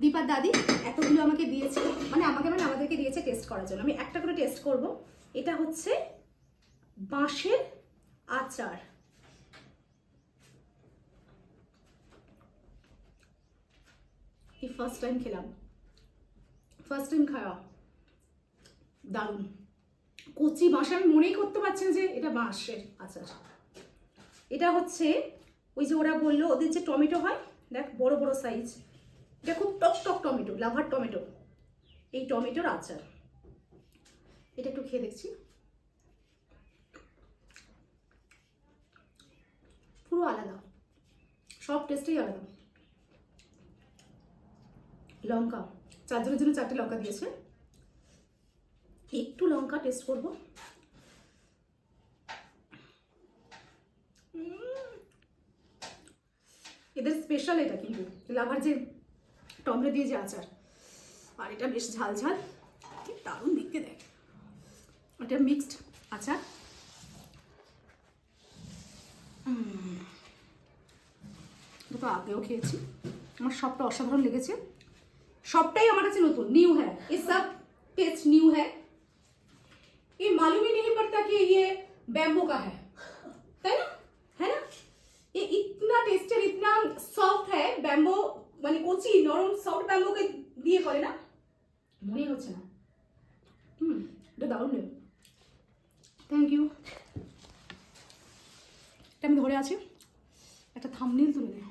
দীপার দাদি এতগুলো আমাকে দিয়েছে মানে আমাকে মানে আমাদেরকে দিয়েছে টেস্ট করার জন্য। আমি একটা করে টেস্ট করব। এটা হচ্ছে বাঁশের আচার। এই ফার্স্ট টাইম খেলাম। ফার্স্ট টাইম খাওয়া। দারুণ। কচি বাঁশ, আমি মনেই করতে পারছি না যে এটা বাঁশের আচার। এটা হচ্ছে, ওই যে ওরা বলল, ওদের যে টমেটো হয়, দেখ বড় বড় সাইজ এটা খুব টক টক টমেটো, লাভার টমেটো। এই টমেটোর আচার। এটা একটু খেয়ে দেখছি। পুরো আলাদা। সব টেস্টেই আলাদা। লঙ্কা। চারজনের জন্য চারটে লঙ্কা দিয়েছে। একটু লঙ্কা টেস্ট করব। এদের স্পেশাল এটা কিন্তু। লাভার যে টমেটো দিয়ে যে আচার আর এটা বেশ ঝাল ঝাল কি দারুণ দেখতে দেয় এটা মিক্সড আচার উম, এটা তো আগেও খেয়েছি আমার সবটা অসাধারণ লেগেছে সবটাই আমার কাছে নতুন নিউ है ये सब टेस्ट न्यू है ये मालूम ही नहीं पड़ता कि ये बैम्बो का है है ना নরম সফট ব্যাম্বোকে দিয়ে করে না? মনে হচ্ছে না। হুম, এটা দারুণ নেব। থ্যাংক ইউ এটা আমি ধরে আছি। একটা থামনেল তুলে নেই